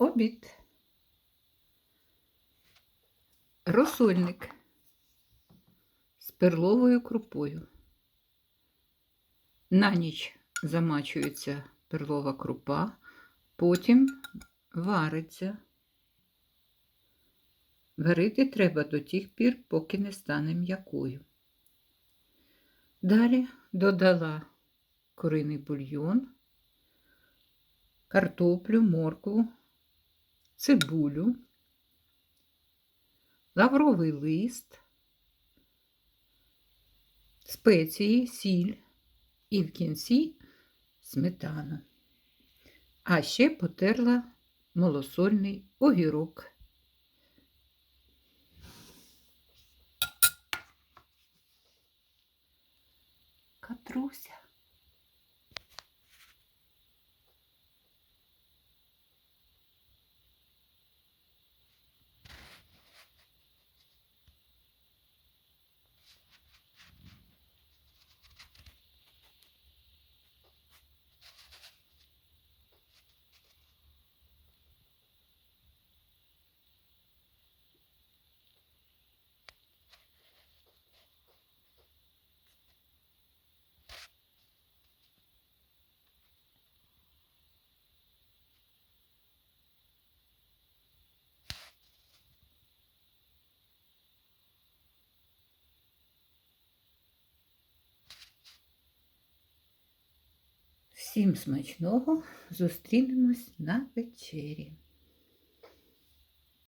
Обід. Розсольник з перловою крупою. На ніч замачується перлова крупа, потім вариться. Варити треба до тих пір, поки не стане м'якою. Далі додала куриний бульйон, картоплю, моркву, цибулю, лавровий лист, спеції, сіль і в кінці сметану. А ще потерла малосольний огірок. Катруся. Всім смачного зустрінемось на вечері.